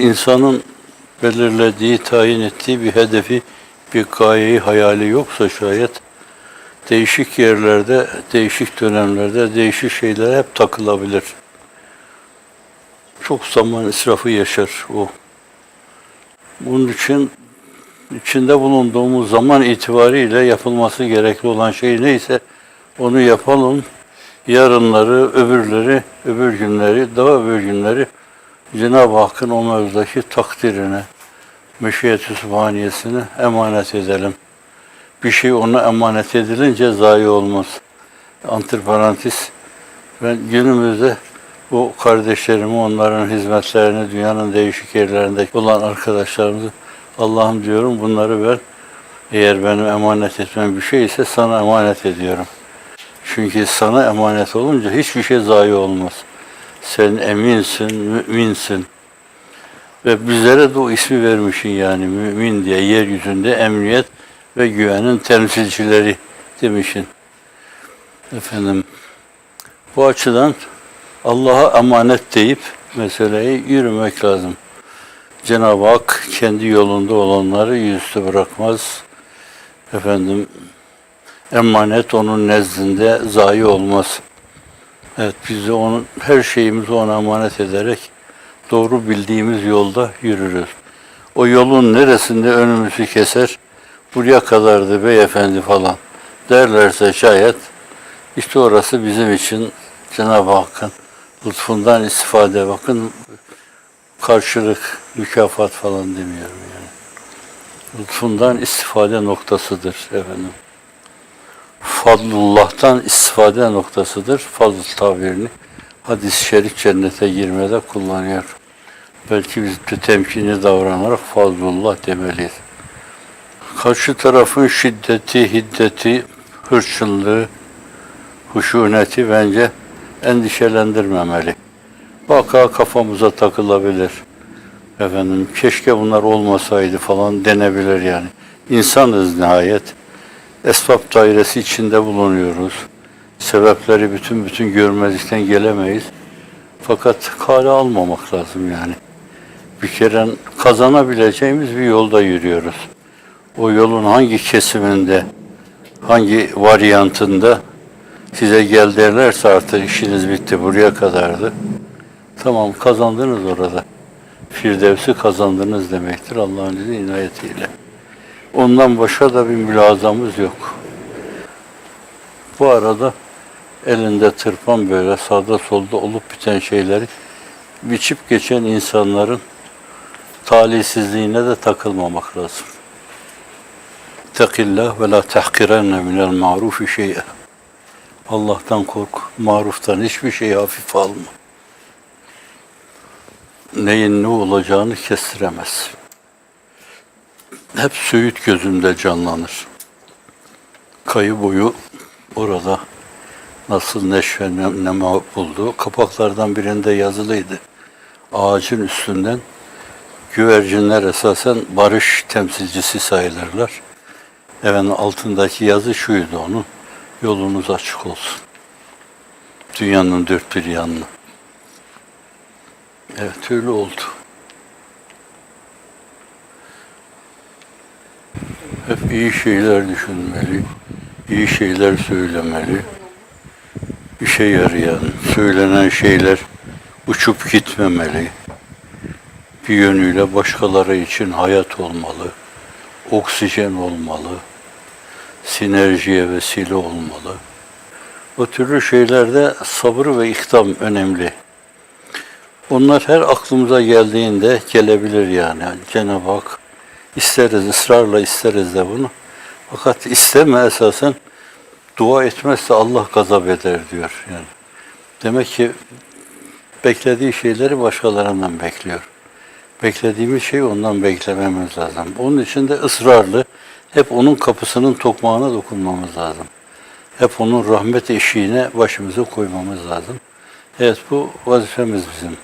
İnsanın belirlediği, tayin ettiği bir hedefi, bir gayeyi, hayali yoksa şayet değişik yerlerde, değişik dönemlerde, değişik şeylere hep takılabilir. Çok zaman israfı yaşar o. Bunun için içinde bulunduğumuz zaman itibariyle yapılması gerekli olan şey neyse onu yapalım. Yarınları, öbürleri, öbür günleri, daha öbür günleri Cenab-ı Hakk'ın o mevzudaki takdirine, meşiyeti sübhaniyesine emanet edelim. Bir şey ona emanet edilince zayi olmaz. Antiparantez, ben günümüzde bu kardeşlerimi, onların hizmetlerini, dünyanın değişik yerlerinde olan arkadaşlarımızı Allah'ım diyorum bunları ver. Eğer benim emanet etmem bir şey ise sana emanet ediyorum. Çünkü sana emanet olunca hiçbir şey zayi olmaz. Sen eminsin, müminsin. Ve bizlere de o ismi vermişsin yani mümin diye yeryüzünde emniyet ve güvenin temsilcileri demişsin. Efendim bu açıdan Allah'a emanet deyip meseleyi yürümek lazım. Cenab-ı Hak kendi yolunda olanları yüzüstü bırakmaz. Efendim emanet onun nezdinde zayi olmaz. Evet biz de onun her şeyimizi ona emanet ederek doğru bildiğimiz yolda yürürüz. O yolun neresinde önümüzü keser, buraya kadardı beyefendi falan derlerse şayet işte orası bizim için Cenab-ı Hakk'ın lütfundan istifade. Bakın karşılık, mükafat falan demiyorum yani. Lütfundan istifade noktasıdır efendim. Fadlullah'tan istifade noktasıdır. Fazl tabirini hadis-i şerif cennete girmede kullanıyor. Belki biz de temkinli davranarak fazlullah demeliyiz. Karşı tarafın şiddeti, hiddeti, hırçınlığı, huşuneti bence endişelendirmemeli. Vaka kafamıza takılabilir. Efendim keşke bunlar olmasaydı falan denebilir yani. İnsanız nihayet. Esbab dairesi içinde bulunuyoruz. Sebepleri bütün bütün görmezlikten gelemeyiz. Fakat kale almamak lazım yani. Bir kere kazanabileceğimiz bir yolda yürüyoruz. O yolun hangi kesiminde, hangi varyantında size gel derlerse artık işiniz bitti buraya kadardı. Tamam kazandınız orada. Firdevs'i kazandınız demektir Allah'ın izni inayetiyle. Ondan başka da bir mülazamız yok. Bu arada elinde tırpan böyle sağda solda olup biten şeyleri biçip geçen insanların talihsizliğine de takılmamak lazım. Tekillah ve la tehkirenne minel marufi şey'e. Allah'tan kork, maruftan hiçbir şeyi hafife alma. Neyin ne olacağını kestiremez. Hep Söğüt gözümde canlanır. Kayı boyu orada nasıl neşve ne- nema buldu. Kapaklardan birinde yazılıydı. Ağacın üstünden güvercinler esasen barış temsilcisi sayılırlar. Efendim altındaki yazı şuydu onun. Yolunuz açık olsun. Dünyanın dört bir yanına. Evet öyle oldu. Hep iyi şeyler düşünmeli, iyi şeyler söylemeli. İşe yarayan, söylenen şeyler uçup gitmemeli. Bir yönüyle başkaları için hayat olmalı, oksijen olmalı, sinerjiye vesile olmalı. O türlü şeylerde sabır ve ikdam önemli. Onlar her aklımıza geldiğinde gelebilir yani. Cenab-ı Hak isteriz, ısrarla isteriz de bunu. Fakat isteme esasen dua etmezse Allah gazap eder diyor yani. Demek ki beklediği şeyleri başkalarından bekliyor. Beklediğimiz şeyi ondan beklememiz lazım. Onun için de ısrarlı hep onun kapısının tokmağına dokunmamız lazım. Hep onun rahmet eşiğine başımıza koymamız lazım. Evet bu vazifemiz bizim.